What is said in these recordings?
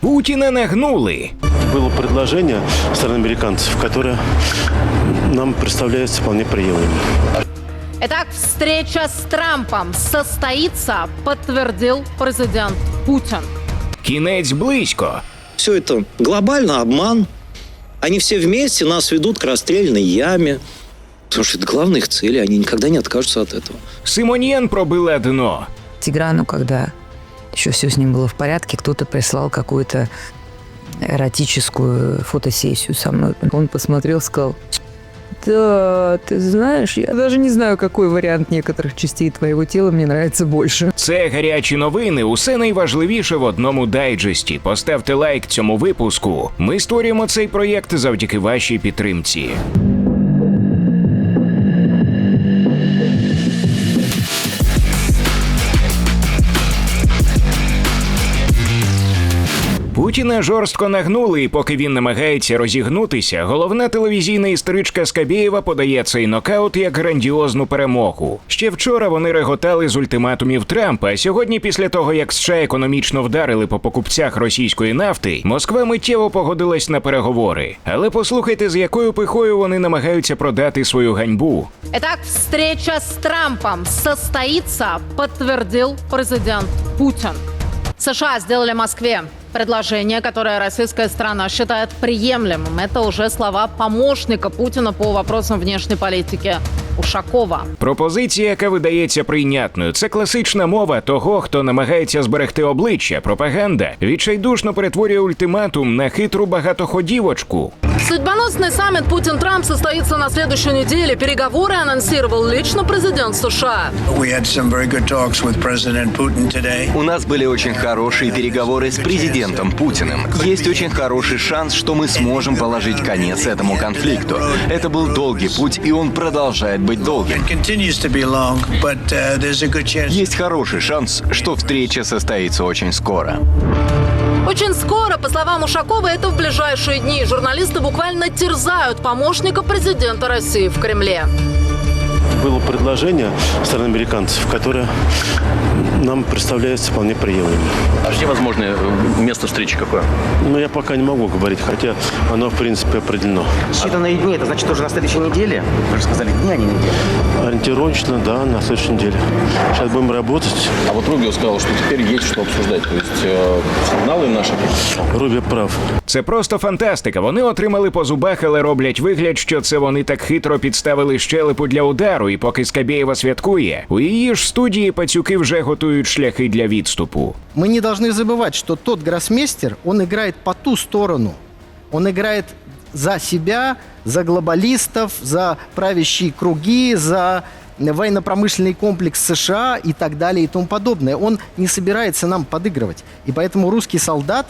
Путіна нагнули. Было предложение со стороны американцев, которое нам представляется вполне приемлемым. Итак, встреча с Трампом состоится, подтвердил президент Путин. Кінець близько. Все это глобально обман. Они все вместе нас ведут к расстрельной яме. Потому что это главная их цели, они никогда не откажутся от этого. Симоньян пробила дно. Тиграну, когда еще все с ним было в порядке, кто-то прислал какую-то эротическую фотосессию со мной. Он посмотрел, сказал, да, ты знаешь, я даже не знаю, какой вариант некоторых частей твоего тела мне нравится больше. Це гарячі новини. Усе найважливіше в одному дайджесті. Поставте лайк цьому випуску. Ми створюємо цей проєкт завдяки вашій підтримці. Путіна жорстко нагнули, і поки він намагається розігнутися, головна телевізійна історичка Скабєєва подає цей нокаут як грандіозну перемогу. Ще вчора вони реготали з ультиматумів Трампа. А сьогодні, після того як США економічно вдарили по покупцях російської нафти, Москва миттєво погодилась на переговори. Але послухайте, з якою пихою вони намагаються продати свою ганьбу. Итак, встреча с Трампом состоится, подтвердил президент Путин. США сделали Москве предложение, которое российская страна считает приемлемым. Это уже слова помощника Путина по вопросам внешней политики Ушакова. Пропозиція, яка видається прийнятною, це класична мова того, хто намагається зберегти обличчя. Пропаганда відчайдушно перетворює ультиматум на хитру багатоходівочку. Судьбоносный саммит Путин-Трамп состоится на следующей неделе. Переговоры анонсировал лично президент США. We had some very good talks with President Putin today. У нас были очень хорошие переговоры с президентом Путиным. Есть очень хороший шанс, что мы сможем положить конец этому конфликту. Это был долгий путь, и он продолжает быть долгим. Uh. Есть хороший шанс, что встреча состоится очень скоро. Очень скоро, по словам Ушакова, это в ближайшие дни. Журналисты буквально терзают помощника президента России в Кремле. Было предложение со стороны американцев, которое нам представляется вполне приемлемым. А где возможное э, место встречи какое? Но я пока не могу говорить, хотя оно, в принципе, определено. Считанные дни, это значит уже на следующей неделе? Вы же сказали дни, а не недели. Ориентировочно, да, на следующей неделе. Сейчас будем работать. А вот Рубио сказал, что теперь есть что обсуждать. То есть э, сигналы наши. Руби прав. Це просто фантастика. Вони отримали по зубах, але роблять вигляд, що це вони так хитро підставили щелепу для удару. І поки Скабєєва святкує, у її ж студії пацюки вже готують шляхи для відступу. Мы не должны забывать, что тот гроссмейстер, он играет по ту сторону. Он играет за себя, за глобалистов, за правящие круги, за военно-промышленный комплекс США и так далее и тому подобное. Он не собирается нам подыгрывать. И поэтому русский солдат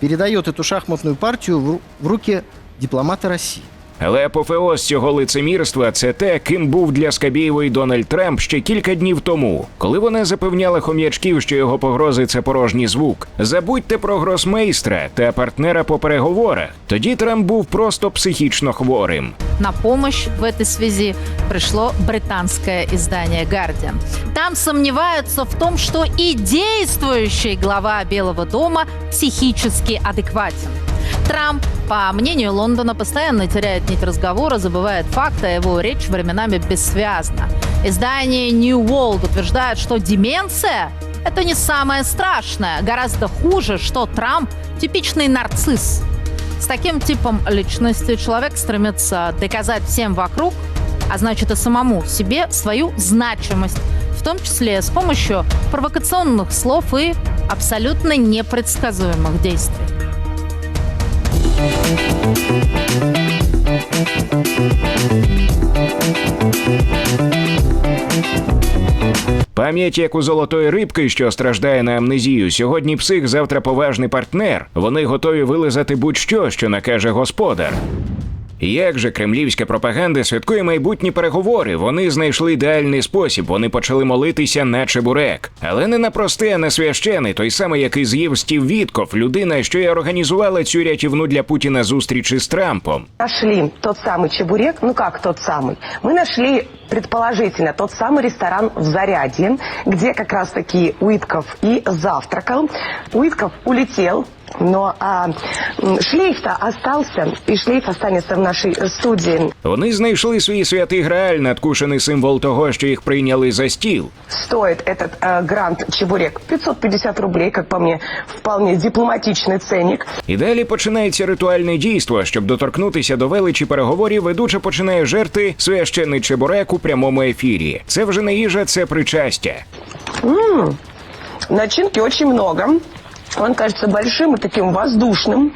передает эту шахматную партию в ру- в руки дипломата России. Але апофеоз цього лицемірства це те, ким був для Скабєєвої Дональд Трамп ще кілька днів тому, коли вона запевняла хом'ячків, що його погрози це порожній звук. Забудьте про гросмейстра та партнера по переговорах. Тоді Трамп був просто психічно хворим. На помощь в этой связи пришло британское издание «Гардиан». Там сомневаются в том, что и действующий глава Белого дома психически адекватен. Трамп, по мнению Лондона, постоянно теряет нить разговора, забывает факты, а его речь временами бессвязна. Издание New World утверждает, что деменция – это не самое страшное. Гораздо хуже, что Трамп – типичный нарцисс. С таким типом личности человек стремится доказать всем вокруг, а значит и самому себе свою значимость, в том числе с помощью провокационных слов и абсолютно непредсказуемых действий. Пам'ять як у золотої рибки, що страждає на амнезію. Сьогодні псих, завтра поважний партнер. Вони готові вилизати будь-що, що накаже господар. Як же кремлівська пропаганда святкує майбутні переговори? Вони знайшли ідеальний спосіб. Вони почали молитися на чебурек, але не на простий, а на священий, той самий, який з'їв Стів Вітков, людина, що й організувала цю рятівну для Путіна зустріч із Трампом. Нашли тот самый чебурек, ну как тот самый? Мы нашли предположительно тот самый ресторан в Зарядье, где как раз таки Уитков и завтракал. Уитков улетел Но а, м, шлейф-то остался, и шлейф останется в нашей э, студии. Вони знайшли свій святий грааль, надкушений символ того, що їх прийняли за стіл. Стоит этот э, грант Чебурек 550 рублей, как по мне, вполне дипломатичный ценник. І далі починається ритуальне дійство. Щоб доторкнутися до величі переговорів, ведуча починає жерти священний чебурек у прямому ефірі. Це вже не їжа, це причастя. М, Начинки очень много. Он кажется большим и таким воздушным.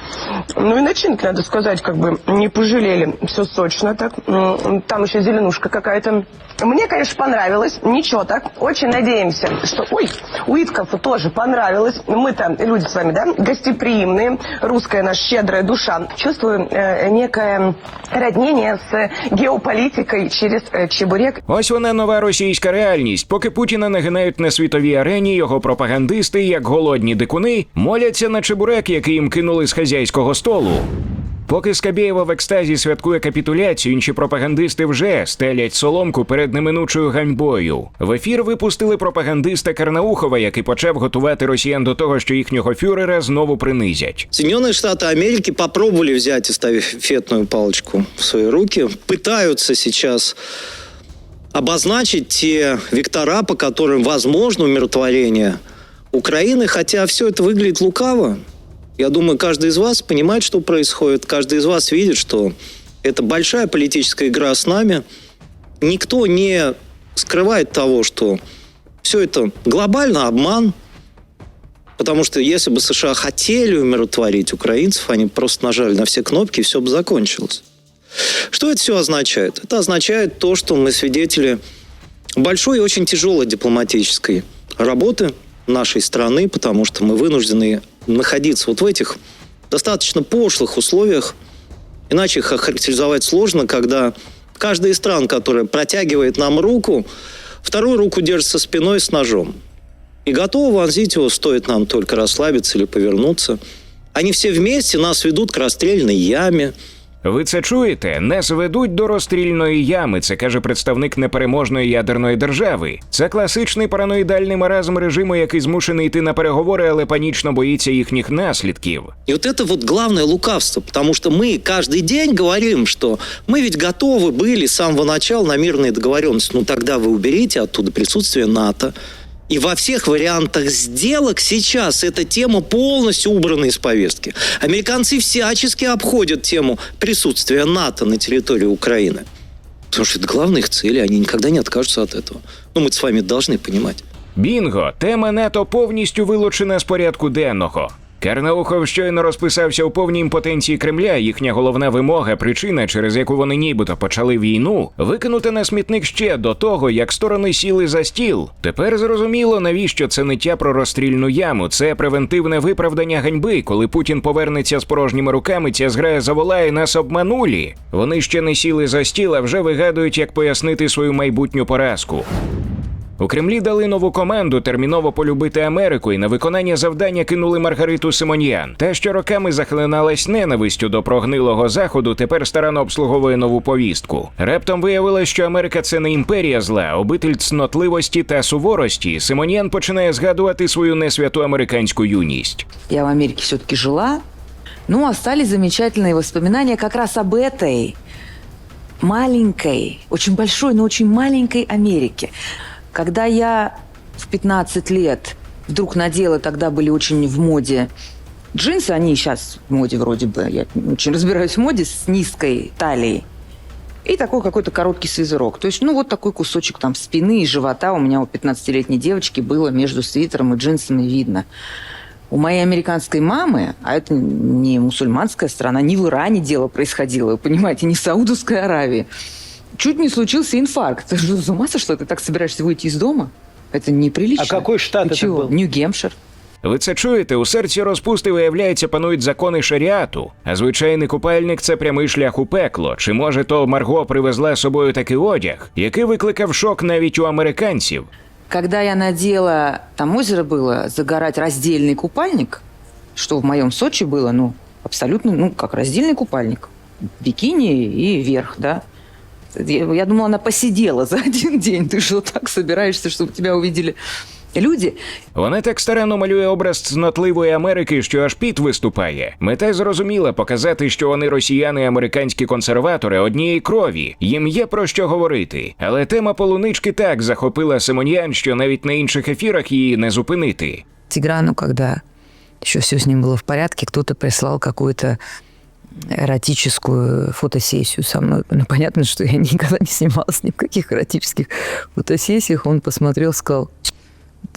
Ну и начинки, надо сказать, как бы не пожалели. Все сочно так. М, Там еще зеленушка какая-то. Мне, конечно, понравилось. Ничего так. Очень надеемся, что... Ой, Уиткофу тоже понравилось. Мы-то люди с вами, да, гостеприимные. Русская наша щедрая душа. Чувствую э, некое роднение с геополитикой через э, чебурек Ось вона нова російська реальність. Поки Путіна нагинають на світовій арені, його пропагандисти, як голодні дикуни, моляться на чебурек, який їм кинули з хазяйського столу. Поки Скабєєва в екстазі святкує капітуляцію, інші пропагандисти вже стелять соломку перед неминучою ганьбою. В ефір випустили пропагандиста Карнаухова, який почав готувати росіян до того, що їхнього фюрера знову принизять. Соединенные Штаты Америки попробовали взять эстафетную палочку в свои руки, пытаются сейчас обозначить те вектора, по которым возможно умиротворение Украины, хотя все это выглядит лукаво. Я думаю, каждый из вас понимает, что происходит, каждый из вас видит, что это большая политическая игра с нами. Никто не скрывает того, что все это глобально обман, Потому что если бы США хотели умиротворить украинцев, они просто нажали на все кнопки, и все бы закончилось. Что это все означает? Это означает то, что мы свидетели большой и очень тяжелой дипломатической работы нашей страны, потому что мы вынуждены находиться вот в этих достаточно пошлых условиях. Иначе их охарактеризовать сложно, когда каждая из стран, которая протягивает нам руку, вторую руку держится спиной с ножом. И готова вонзить его, стоит нам только расслабиться или повернуться. Они все вместе нас ведут к расстрельной яме. Ви це чуєте? Нас ведуть до розстрільної ями. Це каже представник непереможної ядерної держави. Це класичний параноїдальний маразм режиму, який змушений йти на переговори, але панічно боїться їхніх наслідків. И вот это вот главное лукавство, потому что мы каждый день говорим, что мы ведь готовы были с самого начала на мирные договоренности. Ну тогда вы уберите оттуда присутствие НАТО. И во всех вариантах сделок сейчас эта тема полностью убрана из повестки. Американцы всячески обходят тему присутствия НАТО на территории Украины. Потому что это главная их цель, и они никогда не откажутся от этого. Ну, мы с вами должны понимать. Бінго, тема НАТО повністю вилучена з порядку денного. Карнаухов щойно розписався у повній імпотенції Кремля. Їхня головна вимога, причина, через яку вони нібито почали війну, викинути на смітник ще до того, як сторони сіли за стіл. Тепер зрозуміло, навіщо це ниття про розстрільну яму. Це превентивне виправдання ганьби. Коли Путін повернеться з порожніми руками, ця зграя заволає нас обманулі. Вони ще не сіли за стіл, а вже вигадують, як пояснити свою майбутню поразку. У Кремлі дали нову команду терміново полюбити Америку і на виконання завдання кинули Маргариту Симоньян. Та, що роками захлиналась ненавистю до прогнилого заходу, тепер старано обслуговує нову повістку. Раптом виявилось, що Америка це не імперія зла, обитель цнотливості та суворості. Симоньян починає згадувати свою несвяту американську юність. Я в Америке все-таки жила. Ну, остались замечательные воспоминания как раз об этой маленькой, очень большой, но очень маленькой Америке. Когда я в 15 лет вдруг надела, тогда были очень в моде джинсы, они сейчас в моде вроде бы, я очень разбираюсь в моде, с низкой талией. И такой какой-то короткий свизерок. То есть, ну, вот такой кусочек там спины и живота у меня у 15-летней девочки было между свитером и джинсами видно. У моей американской мамы, а это не мусульманская страна, не в Иране дело происходило, понимаете, не в Саудовской Аравии. Чуть не случился инфаркт. Ты что, с ума сошла? Ты так собираешься выйти из дома? Это неприлично. А какой штат Ты это чего? был? Нью-Гемпшир. Ви це чуєте? У серці розпусти, виявляється, панують закони шаріату, а звичайний купальник це прямий шлях у пекло. Чи може то Марго привезла з собою такий одяг, який викликав шок навіть у американців? Когда я надела, там озеро было, загорать раздельный купальник, что в моем Сочи было, ну, абсолютно, ну, как раздельный купальник. Бикини и верх, да. Я, я думала, она посидела за один день. Ты что, так собираешься, чтобы тебя увидели Люди Вона так старанно малює образ цнотливої Америки, що аж піт виступає. Мета зрозуміла показати, що вони росіяни, американські консерватори однієї крові. Їм є про що говорити. Але тема полунички так захопила Симоньян, що навіть на інших ефірах її не зупинити. Тиграну, когда еще все с ним было в порядке, кто-то прислал какую-то эротическую фотосессию со мной. Ну, понятно, что я никогда не снималась ни в каких эротических фотосессиях. Он посмотрел, сказал,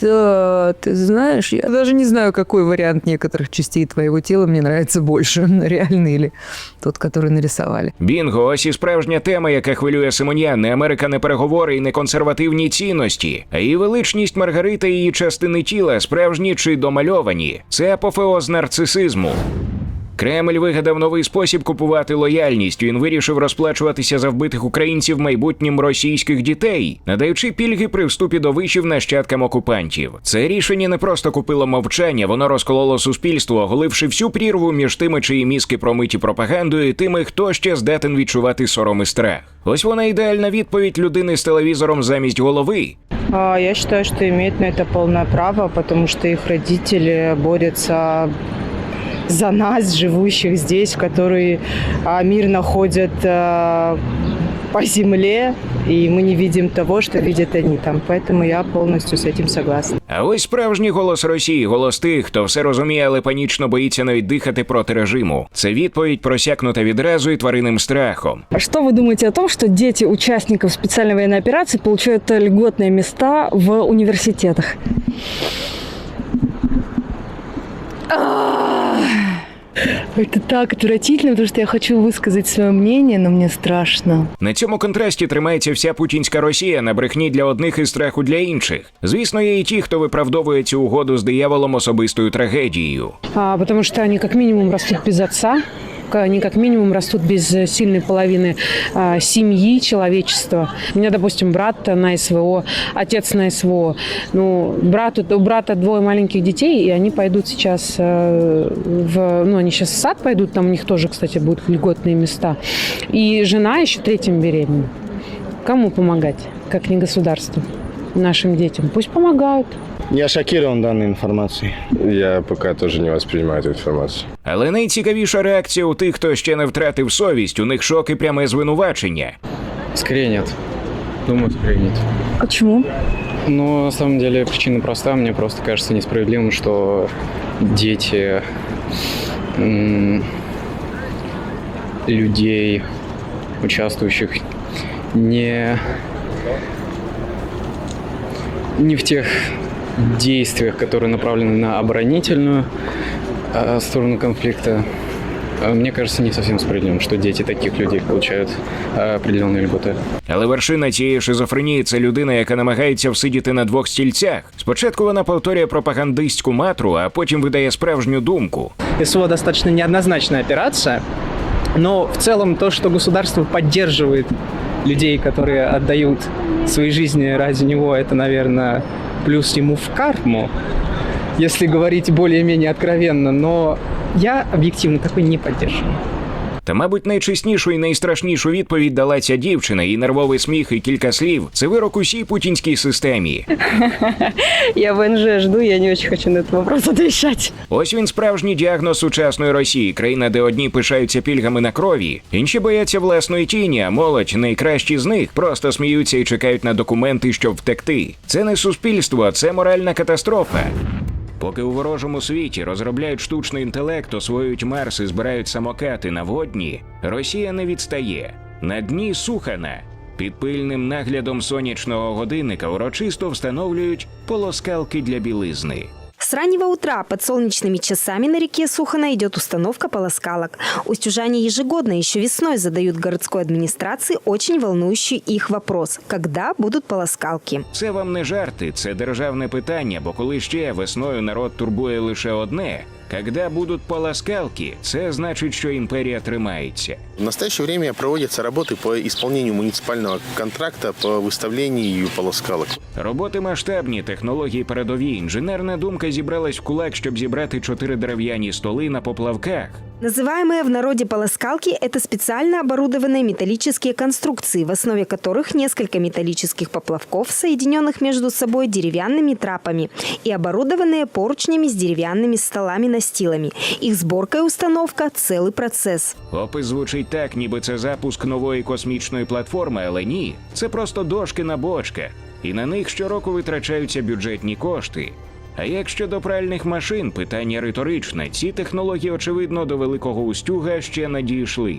да, ты знаешь, я даже не знаю, какой вариант некоторых частей твоего тела мне нравится больше, реальный или тот, который нарисовали. Бінго, ось і справжня тема, яка хвилює Симоньян. Не Америка, не переговори і не консервативні цінності. А її величність Маргарита і її частини тіла, справжні чи домальовані. Це апофеоз нарцисизму. Кремль вигадав новий спосіб купувати лояльність. Він вирішив розплачуватися за вбитих українців майбутнім російських дітей, надаючи пільги при вступі до вишів нащадкам окупантів. Це рішення не просто купило мовчання, воно розкололо суспільство, оголивши всю прірву між тими, чиї мізки промиті пропагандою, і тими, хто ще здатен відчувати сором і страх. Ось вона ідеальна відповідь людини з телевізором замість голови. Я считаю, что имеют на это полное право, потому что их родители борются за нас, живущих здесь, которые а, мирно ходят а, по земле, и мы не видим того, что видят они там. Поэтому я полностью с этим согласна. А ось справжній голос Росії, голос тих, хто все розуміє, але панічно боїться навіть дихати проти режиму. Це відповідь просякнута відразу і тваринним страхом. А Что вы думаете о том, что дети участников специальной военной операции получают льготные места в университетах? Это так отвратительно, потому что я хочу высказать свое мнение, но мне страшно. На цьому контрасті тримається вся путінська Росія на брехні для одних і страху для інших. Звісно, є і ті, хто виправдовує цю угоду з дияволом особистою трагедією. А, потому что они как минимум растут без отца, они как минимум растут без э, сильной половины а, семьи, человечества. У меня, допустим, брат на СВО, отец на СВО. Ну, брату, у брата двое маленьких детей, и они пойдут сейчас э, в... Ну, они сейчас в сад пойдут, там у них тоже, кстати, будут льготные места. И жена еще третьим беременна. Кому помогать, как не государству? Нашим детям. Пусть помогают. Я шокирован данной информацией. Я пока тоже не воспринимаю эту информацию. Але найцікавіша реакція у тих, хто ще не втратив совість, у них шок і пряме звинувачення. Скорее нет. Думаю, скорее нет. Почему? Но на самом деле причина проста. Мне просто кажется несправедливым, что дети м, людей, участвующих не, не в тех действиях, которые направлены на оборонительную э, сторону конфликта, э, мне кажется не совсем справедливым, что дети таких людей получают э, определенные льготы. Але вершина цієї шизофренії це людина, яка намагається всидіти на двох стільцях. Спочатку вона повторює пропагандистську матру, а потім видає справжню думку. СВО достаточно неоднозначная операция, но в целом то, что государство поддерживает людей, которые отдают свои жизни ради него, это, наверное, плюс ему в карму, если говорить более-менее откровенно, но я объективно такой не поддерживаю. Та, мабуть, найчеснішу і найстрашнішу відповідь дала ця дівчина, і нервовий сміх і кілька слів це вирок усій путінській системі. Я ВНЖ жду, я не очень хочу на этот вопрос отвечать. Ось він справжній діагноз сучасної Росії, країна, де одні пишаються пільгами на крові, інші бояться власної тіні, а молодь, найкращі з них, просто сміються і чекають на документи, щоб втекти. Це не суспільство, це моральна катастрофа. Поки у ворожому світі розробляють штучний інтелект, освоюють Марс і збирають самокати на водні, Росія не відстає. На дні Сухана. Під пильним наглядом сонячного годинника урочисто встановлюють полоскалки для білизни. С раннего утра под солнечными часами на реке Сухана идет установка полоскалок. Устюжане ежегодно еще весной задают городской администрации очень волнующий их вопрос – когда будут полоскалки? Це вам не жарти, це державне питання, бо коли ще весною народ турбує лише одне. Когда будуть полоскалки, це значить, що імперія тримається. В настоящее время проводятся работы по исполнению муниципального контракта по выставлению полоскалок. Роботи масштабні, технології передові. Інженерна думка зібралась в кулак, щоб зібрати чотири дерев'яні столи на поплавках. Называемые в народе полоскалки – это специально оборудованные металлические конструкции, в основе которых несколько металлических поплавков, соединенных между собой деревянными трапами и оборудованные поручнями с деревянными столами-настилами. Их сборка и установка – целый процесс. Опис звучить так, ніби це запуск нової космічної платформи, але ні, це просто дошки на бочках, і на них щороку витрачаються бюджетні кошти. А як щодо пральних машин, питання риторичне. Ці технології, очевидно, до великого устюга ще не дійшли.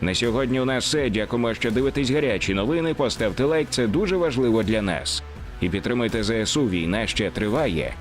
На сьогодні у нас все. Дякуємо, що дивитесь гарячі новини. Поставте лайк, це дуже важливо для нас. І підтримайте ЗСУ. Війна ще триває.